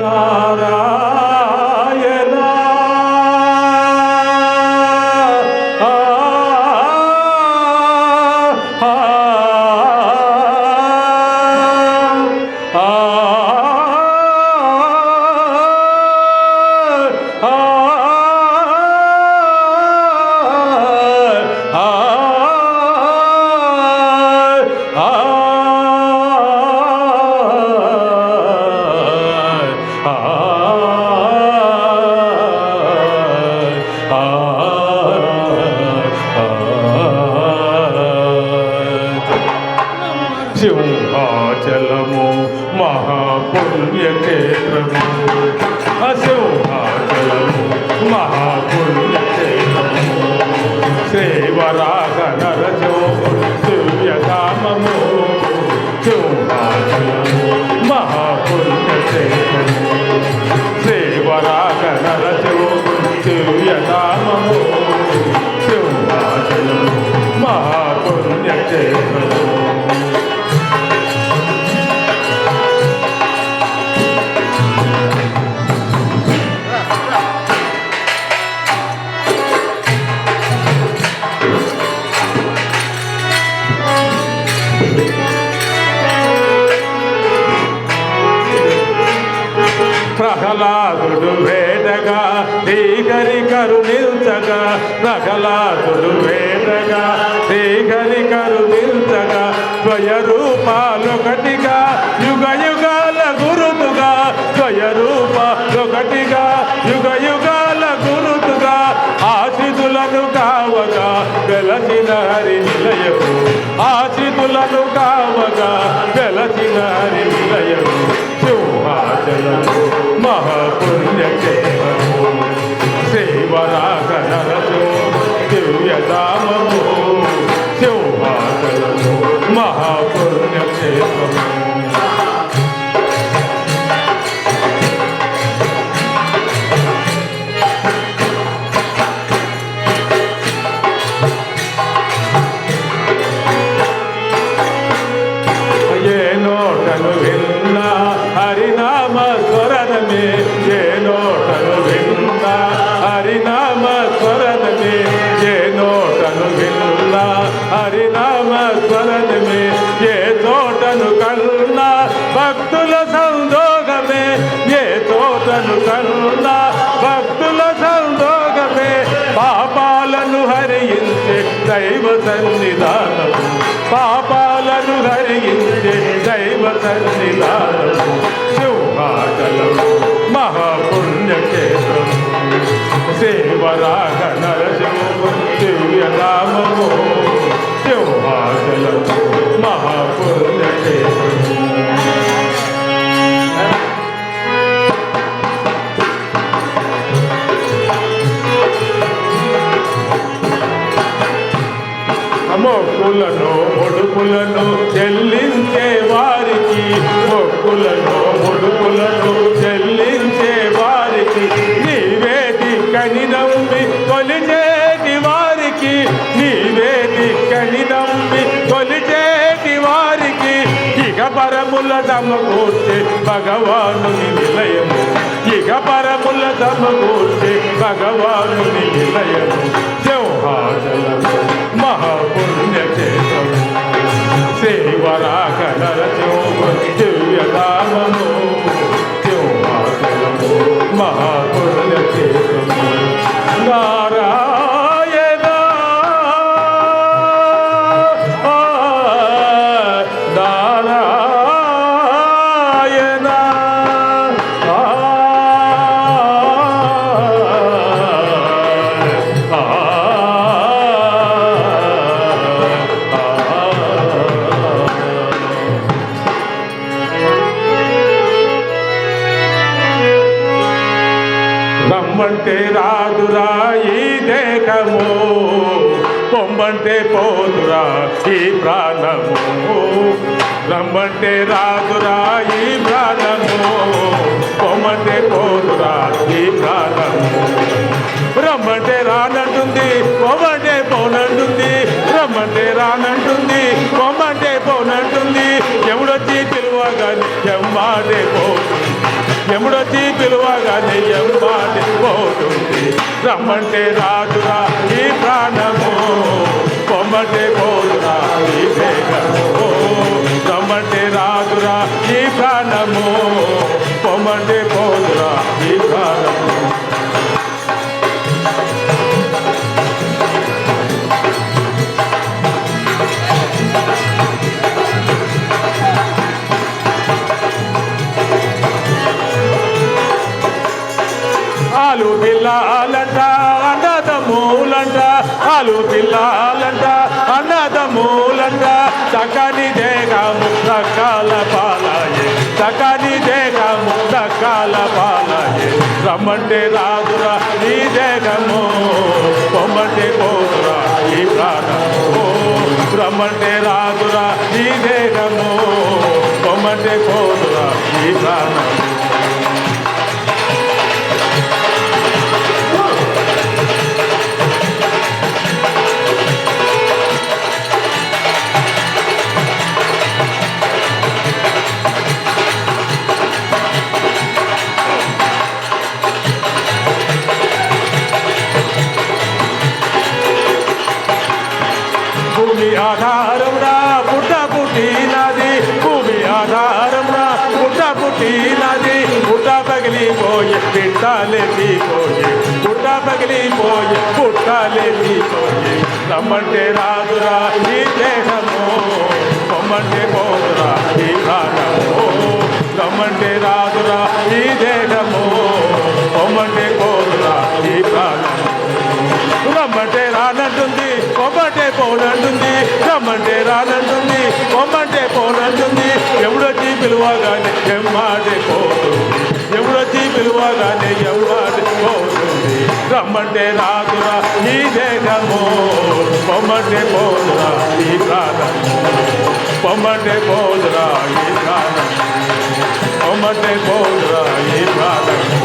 Clara. మహాపుణ్యక్షేత్రము Simhachalam మహాపుణ్యక్షేత్రము శ్రీవరాగ నరజో దివ్యధామము Simhachalam ప్రహ్లాదుడు వేదగా శ్రీహరి కరుణించగా ప్రహ్లాదుడు వేదగా శ్రీహరి కరుణించగా ద్వయ రూపాలొకటిగా యుగ యుగాల గురుతుగా ద్వయ రూపాలొకటిగా యుగ యుగాల గురుతుగా ఆశితులను కావగా వెలసిన హరి నిలయము ఆశితులను కావగా వెలసిన హరి సింహాచలము హరించే దైవ సన్నిధానము. పాపాలను హరించే దైవ సన్నిధానము. సింహాచలము మహాపుణ్యక్షేత్రము. సేవరాగ నరసింహ దివ్యనామము సింహాచలము మొక్కులను ముడుపులను చెల్లించే వారికి. మొక్కులను ముడుపులను చెల్లించే వారికి. నీవేది కని నమ్మి కొలిచేటి వారికి. నీవేది కని నమ్మి కొలిచేటి వారికి. ఇక పరముల సమకూర్చే భగవానుని నిలయము. ఇక పరముల సమకూర్చే భగవానుని నిలయము. Yamaha. రమ్మంటే రాదురా ఈ దేహము. పొమ్మంటే పోదురా ఈ ప్రాణము. రమ్మంటే రాదురా ఈ ప్రాణము. పొమ్మంటే పోదురా ఈ ప్రాణము. రమ్మంటే రానంటుంది పొమ్మంటే పోనంటుంది. రమ్మంటే రానంటుంది పొమ్మంటే పోనంటుంది. ఎవడొచ్చి పిలువగానే ఎమ్మాడే పో ఎముడొచ్చి పిలువగానే ఎమ్మాటి పోతుంది. రమ్మంటే రాదురా ఈ ప్రాణము. పొమ్మంటే పోదురా ఈ వేగము రమ్మంటే రాదురా ఈ ప్రాణము. పొమ్మంటే పోదురా పిల్లాలంట అన్నదమ్ములంట ఆలు పిల్లాలంట అన్నదమ్ములంట. చక్కని దేగము రకాల పాలాయే. చక్కని దేగము రకాల పాలాయే. రమ్మంటే రాదురా ఈ దేగము పొమ్మంటే పోదురా ఈ ప్రాణము. రమ్మంటే రాదురా ఈ దేగము పొమ్మంటే పోదురా ఈ ప్రాణము. పిట్టాలెత్తిపోయి పుట్ట పగిలిపోయి పుట్టాలెత్తిపోయి రమ్మంటే రాదురా ఈ దేహము పొమ్మంటే పోదురా ఈ ప్రాణము. రమ్మంటే రాదురా ఈ దేహము పొమ్మంటే పోదురా ఈ ప్రాణము. రమ్మంటే రానంటుంది పొమ్మంటే పోనంటుంది రమ్మంటే రానంటుంది పొమ్మంటే పోనంటుంది ఎవడొచ్చి పిలువగానే ఎమ్మాడే పోతుంది యువతి విలువగానే యువతి పోతుంది? రమ్మంటే రాదురా ఈ దేహము పొమ్మంటే పోదురా ఈ ప్రాణము పొమ్మంటే పోదురా ఈ ప్రాణము పొమ్మంటే పోదురా ఈ ప్రాణము